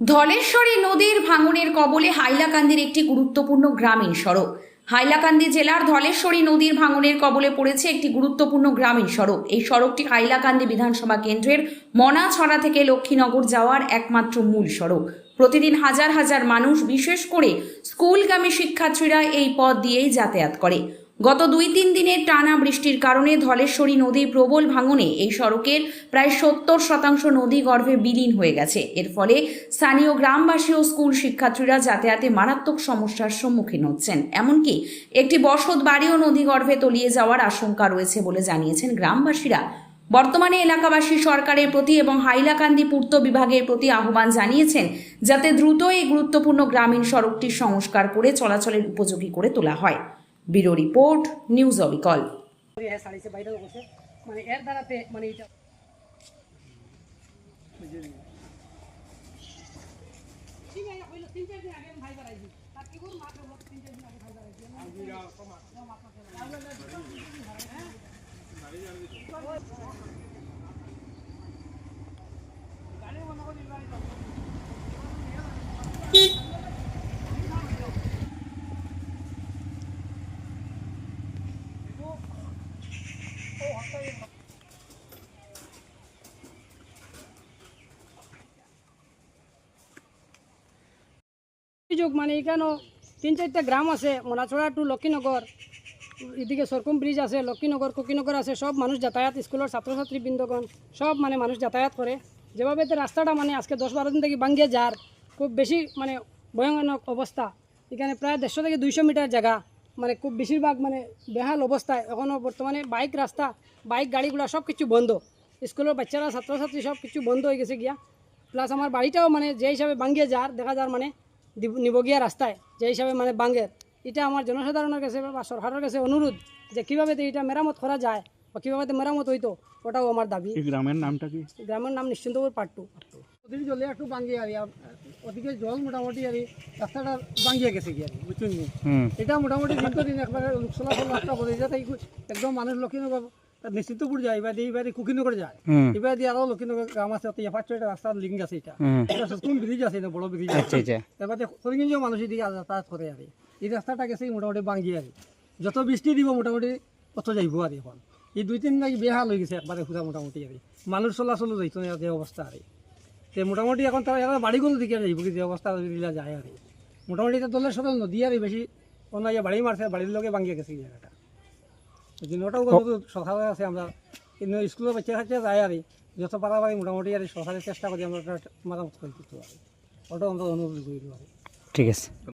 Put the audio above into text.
ধলেশ্বরী নদীর ভাঙনের কবলে হাইলাকান্দির একটি গুরুত্বপূর্ণ গ্রামীণ সড়ক। হাইলাকান্দি জেলার ধলেশ্বরী নদীর ভাঙনের কবলে পড়েছে একটি গুরুত্বপূর্ণ গ্রামীণ সড়ক। এই সড়কটি হাইলাকান্দি বিধানসভা কেন্দ্রের মনাছড়া থেকে লক্ষ্মীনগর যাওয়ার একমাত্র মূল সড়ক। প্রতিদিন হাজার হাজার মানুষ, বিশেষ করে স্কুলগামী শিক্ষার্থীরা এই পথ দিয়েই যাতায়াত করে। গত দুই তিন দিনের টানা বৃষ্টির কারণে ধলেশ্বরী নদীর প্রবল ভাঙনে এই সড়কের প্রায় সত্তর শতাংশ নদী গর্ভে বিলীন হয়ে গেছে। এর ফলে স্থানীয় গ্রামবাসী ও স্কুল শিক্ষার্থীরা যাতায়াতে মারাত্মক সমস্যার সম্মুখীন হচ্ছেন। এমনকি একটি বসত বাড়িও নদী গর্ভে তলিয়ে যাওয়ার আশঙ্কা রয়েছে বলে জানিয়েছেন গ্রামবাসীরা। বর্তমানে এলাকাবাসী সরকারের প্রতি এবং হাইলাকান্দি পূর্ত বিভাগের প্রতি আহ্বান জানিয়েছেন যাতে দ্রুত এই গুরুত্বপূর্ণ গ্রামীণ সড়কটির সংস্কার করে চলাচলের উপযোগী করে তোলা হয়। ব্যুরো রিপোর্ট নিউজ অবিকল হ্যাঁ সাড়িছে বাইরে করছে মানে এর দ্বারাতে মানে এটা ঠিক আছে হইলো তিন চার দিন আগে আমি ভাই বাড়াইছি তার কি করুন মাত্র হলো তিন চার দিন আগে ভাই বাড়াইছি অভিযোগ মানে এখানে তিন চারটা গ্রাম আছে মোনাছড়া টু লক্ষ্মীনগর, এদিকে সরকুম ব্রিজ আছে, লক্ষ্মীনগর, কুকিনগর আছে, সব মানুষ যাতায়াত, স্কুলের ছাত্রছাত্রী বৃন্দগণ সব মানে মানুষ যাতায়াত করে। যেভাবে রাস্তাটা মানে আজকে দশ বারো দিন থেকে ভাঙ্গিয়ে যার, খুব বেশি মানে ভয়ানক অবস্থা। এখানে প্রায় দেড়শো থেকে দুইশো মিটার জায়গা মানে খুব বেশিরভাগ মানে বেহাল অবস্থায়। এখনও বর্তমানে বাইক রাস্তা, বাইক গাড়িগুলো সব কিছু বন্ধ। স্কুলের বাচ্চারা, ছাত্রছাত্রী সব কিছু বন্ধ হয়ে গেছে গিয়া। প্লাস আমার বাড়িটাও মানে যে হিসাবে ভাঙ্গিয়ে যার, দেখা যার মানে নিবগিয়া রাস্তায় যে হিসাবে মানে বাঙ্গের এটা আমার জনসাধারণের কাছে বা সরকারের কাছে অনুরোধ যে কীভাবে এটা মেরামত করা যায় বা কীভাবে মেরামত হইতো ওটাও আমার দাবি। গ্রামের নামটা কি? গ্রামের নাম নিশ্চিন্তপুর পাট্টু ওদিকে জলে একটু ভাঙ্গিয়ে আর ওদিকে জল মোটামুটি আর রাস্তাটা ভাঙ্গিয়ে গেছে কি আর বুঝছেন এটা মোটামুটি দীর্ঘদিন একবারে লোক চলাচল রাস্তা বলে যাতে একদম মানুষ লক্ষ্মীনগর নিশ্চিন্তপুর যায় এবার দিয়ে এবারে কুকিনগর যায়। এবার দিয়ে আরও লক্ষ্মীনগর গ্রাম আছে ওতে পাঁচ ছয়টা রাস্তার লিঙ্ক আছে এটা। এটা কোন ব্রিজ আছে না বড় ব্রিজ আচ্ছা আচ্ছা। এবারে হরিগঞ্জেও মানুষ এদিকে যাতায়াত করে আর। এই রাস্তাটা গেছে মোটামুটি ভাঙ্গি আর। যত বৃষ্টি দিব মোটামুটি কত যাইব আর এখন। এই দুই তিন নাকি বেহাল হয়ে গেছে একবারে খুঁজা মোটামুটি আর। মানুষ চলাচলও যাইত না যে অবস্থা আর। তে মোটামুটি এখন তারা এরা বাড়িগুলো দিকে যাইব কি যে অবস্থা দিলা যায় আর। মোটামুটি এটা দলের সাথে নদী আর বেশি অন্য ইয়ে বাড়ি মারছে বাড়ির লোকে ভাঙ্গিয়ে গেছে জায়গাটা। কিন্তু সরকারের আছে আমরা। কিন্তু স্কুলের বাচ্চা কাচ্চা যায় আর যত পারি মোটামুটি আর সরকারের চেষ্টা করি আমরা মারামত করে দিতে পারি। ওটাও আমরা অনুরোধ করি। ঠিক আছে।